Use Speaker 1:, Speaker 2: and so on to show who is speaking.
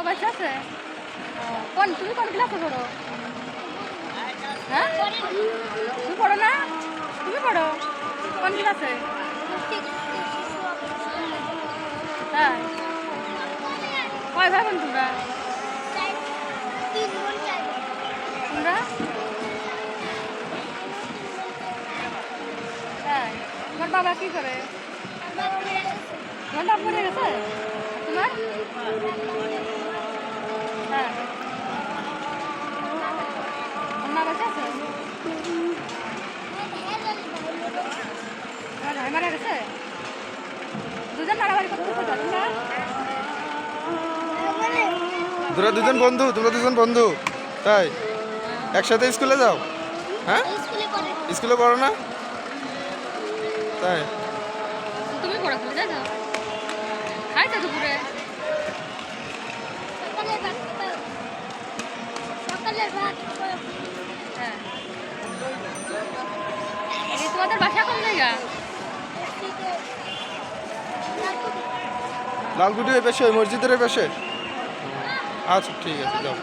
Speaker 1: বাবা আছে কোন তুমি কোন ক্লাসে পড়ো? হ্যাঁ? তুমি পড়ো না? তুমি পড়ো? কোন ক্লাসে হ্যাঁ। কয় ভাই বোন তোমরা? তোমরা? হ্যাঁ। তোমার বাবা কি করে? তোমার বাবা মরে গেছে? তোমার? মারা গেছে? দুজন মারামারি তোমরা?
Speaker 2: তোরা দুজন বন্ধু তোমরা দুজন বন্ধু। তাই? একসাথে স্কুলে যাও। হ্যাঁ? স্কুলে পড়ো। না? তাই?
Speaker 1: তুমি পড়ো দুপুরে। হ্যাঁ। তোমাদের বাসা কোন জায়গা?
Speaker 2: লালকুটি ওই পাশে ওই মসজিদের পাশে? আচ্ছা ঠিক আছে যাও।